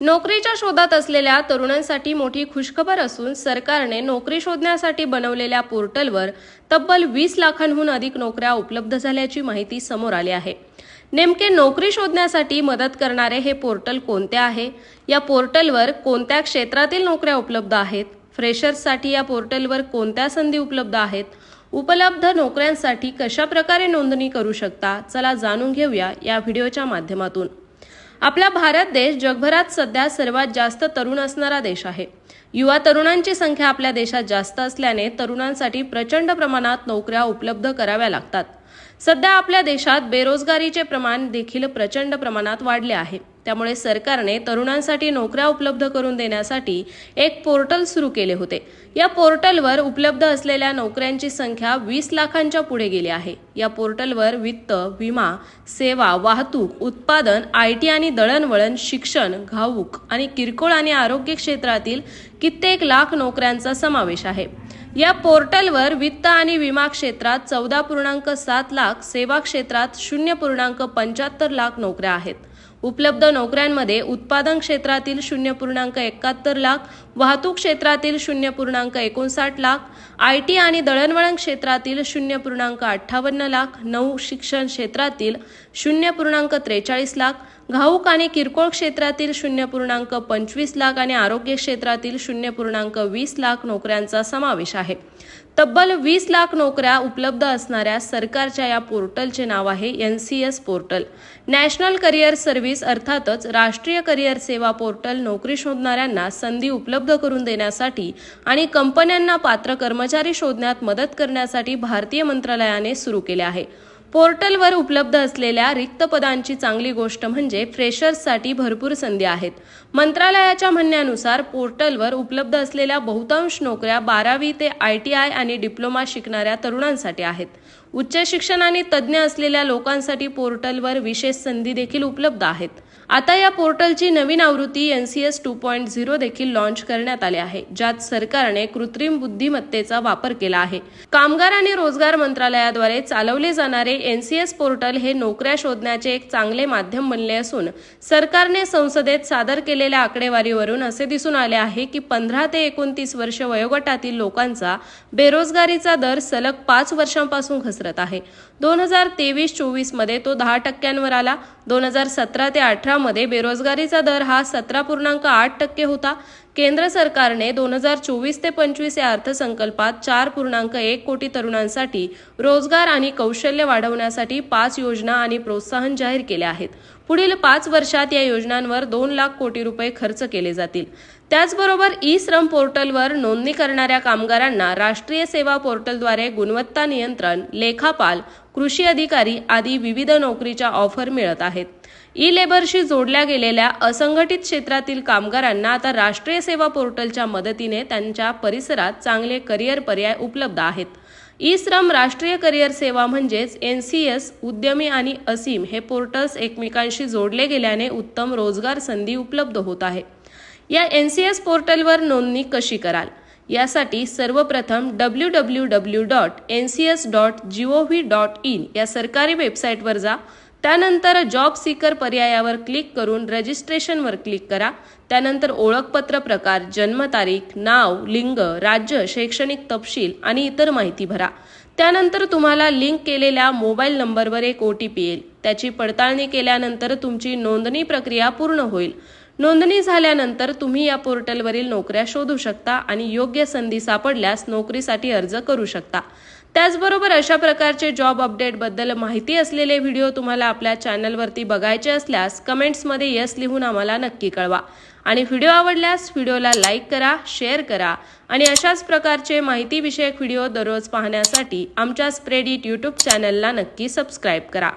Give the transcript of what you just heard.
नोकरीच्या शोधात असलेल्या तरुणांसाठी मोठी खुशखबर असून सरकारने नोकरी शोधण्यासाठी बनवलेल्या पोर्टलवर तब्बल वीस लाखांहून अधिक नोकऱ्या उपलब्ध झाल्याची माहिती समोर आली आहे. नेमके नोकरी शोधण्यासाठी मदत करणारे हे पोर्टल कोणते आहे? या पोर्टलवर कोणत्या क्षेत्रातील नोकऱ्या उपलब्ध आहेत? फ्रेशर्ससाठी या पोर्टलवर कोणत्या संधी उपलब्ध आहेत? उपलब्ध नोकऱ्यांसाठी कशा प्रकारे नोंदणी करू शकता? चला जाणून घेऊया या व्हिडिओच्या माध्यमातून. आपला भारत देश जगभरात सध्या सर्वात जास्त तरुण असणारा देश आहे. युवा तरुणांची संख्या आपल्या देशात जास्त असल्याने तरुणांसाठी प्रचंड प्रमाणात नोकऱ्या उपलब्ध कराव्या लागतात. सध्या आपल्या देशात बेरोजगारीचे प्रमाण देखील प्रचंड प्रमाणात वाढले आहे. त्यामुळे सरकारने तरुणांसाठी नोकऱ्या उपलब्ध करून देण्यासाठी एक पोर्टल सुरू केले होते. या पोर्टलवर उपलब्ध असलेल्या नोकऱ्यांची संख्या वीस लाखांच्या पुढे गेली आहे. या पोर्टलवर वित्त विमा सेवा वाहतूक उत्पादन आय टी आणि दळणवळण शिक्षण घाऊक आणि किरकोळ आणि आरोग्य क्षेत्रातील कित्येक लाख नोकऱ्यांचा समावेश आहे. या पोर्टलवर वित्त आणि विमा क्षेत्रात चौदा पूर्णांक सात लाख सेवा क्षेत्रात शून्य पूर्णांक पंच्याहत्तर लाख नोकऱ्या आहेत. उपलब्ध नोकऱ्यांमध्ये उत्पादन क्षेत्रातील शून्य पूर्णांक एकाहत्तर लाख वाहतूक क्षेत्रातील शून्य पूर्णांक एकोणसाठ लाख आय टी आणि दळणवळण क्षेत्रातील शून्य पूर्णांक अठ्ठावन्न लाख नऊ शिक्षण क्षेत्रातील शून्य पूर्णांक त्रेचाळीस लाख घाऊक आणि किरकोळ क्षेत्रातील शून्य पूर्णांक पंचवीस लाख आणि आरोग्य क्षेत्रातील शून्य पूर्णांक वीस लाख नोकऱ्यांचा समावेश आहे. तब्बल वीस लाख नोकऱ्या उपलब्ध असणाऱ्या सरकारच्या या पोर्टलचे नाव आहे N C S portal. National career service अर्थातच राष्ट्रीय करिअर सेवा पोर्टल नोकरी शोधणाऱ्यांना संधी उपलब्ध करून देण्यासाठी आणि कंपन्यांना पात्र कर्मचारी शोधण्यात मदत करण्यासाठी भारतीय मंत्रालयाने सुरू केले आहे. पोर्टलवर उपलब्ध असलेल्या रिक्त पदांची चांगली गोष्ट म्हणजे फ्रेशर्ससाठी भरपूर संधी आहेत. मंत्रालयाच्या म्हणण्यानुसार पोर्टलवर उपलब्ध असलेल्या बहुतांश नोकऱ्या बारावी ते आय टी आय आणि डिप्लोमा शिकणाऱ्या तरुणांसाठी आहेत. उच्च शिक्षण आणि तज्ज्ञ असलेल्या लोकांसाठी पोर्टलवर विशेष संधी देखील उपलब्ध आहेत. आता या पोर्टलची नवीन आवृत्ती N C S two point zero देखील लॉन्च करण्यात आले आहे ज्यात सरकारने कृत्रिम बुद्धिमत्तेचा वापर केला आहे. कामगार आणि रोजगार मंत्रालयाद्वारे चालवले जाणारे एन सी एस पोर्टल हे नोकऱ्या शोधण्याचे एक चांगले माध्यम बनले असून सरकारने संसदेत सादर केलेल्या आकडेवारीवरून असे दिसून आले आहे की पंधरा ते एकोणतीस वर्ष वयोगटातील लोकांचा बेरोजगारीचा दर सलग पाच वर्षांपासून घसरत आहे. दोन हजार तेवीस चोवीसमध्ये तो दहा टक्क्यांवर आला. दोन हजार सतरा ते अठरा मध्ये बेरोजगारीचा दर हा सतरा पूर्णांक आठ टक्के होता. केंद्र सरकारने दोन हजार चोवीस ते पंचवीस या अर्थसंकल्पात चार पूर्णांक एक कोटी तरुणांसाठी रोजगार आणि कौशल्य वाढवण्यासाठी पाच योजना आणि प्रोत्साहन जाहीर केले आहेत. पुढील पाच वर्षात या योजनांवर दोन लाख कोटी रुपये खर्च केले जातील. त्याचबरोबर ई श्रम पोर्टलवर नोंदणी करणाऱ्या कामगारांना राष्ट्रीय सेवा पोर्टलद्वारे गुणवत्ता नियंत्रण लेखापाल कृषी अधिकारी आदी विविध नोकरीच्या ऑफर मिळत आहेत. ई लेबरशी जोडल्या गेलेल्या असंघटित क्षेत्रातील कामगारांना आता राष्ट्रीय सेवा पोर्टलच्या मदतीने त्यांच्या परिसरात चांगले करिअर पर्याय उपलब्ध आहेत. ई श्रम राष्ट्रीय करिअर सेवा म्हणजेच एन सी एस उद्यमी आणि असीम हे पोर्टल्स एकमेकांशी जोडले गेल्याने उत्तम रोजगार संधी उपलब्ध होत आहे. या एन सी एस पोर्टलवर नोंदणी कशी कराल? यासाठी सर्वप्रथम W W W dot N C S dot G O V dot in या सरकारी वेबसाईटवर जा. त्यानंतर जॉब सीकर पर्यायावर क्लिक करून रजिस्ट्रेशनवर क्लिक करा. त्यानंतर ओळखपत्र प्रकार जन्मतारीख नाव लिंग राज्य शैक्षणिक तपशील आणि इतर माहिती भरा. त्यानंतर तुम्हाला लिंक केलेल्या मोबाईल नंबरवर एक ओ टी पी येईल. त्याची पडताळणी केल्यानंतर तुमची नोंदणी प्रक्रिया पूर्ण होईल. नोंदणी झाल्यानंतर तुम्ही या पोर्टलवरील नोकऱ्या शोधू शकता आणि योग्य संधी सापडल्यास नोकरीसाठी अर्ज करू शकता. त्याचबरोबर अशा प्रकारचे जॉब अपडेटबद्दल माहिती असलेले व्हिडिओ तुम्हाला आपल्या चॅनलवरती बघायचे असल्यास कमेंट्समध्ये यस लिहून आम्हाला नक्की कळवा. आणि व्हिडिओ आवडल्यास व्हिडिओला लाईक करा शेअर करा आणि अशाच प्रकारचे माहितीविषयक व्हिडिओ दररोज पाहण्यासाठी आमच्या स्प्रेड इट यूट्यूब चॅनलला नक्की सबस्क्राईब करा.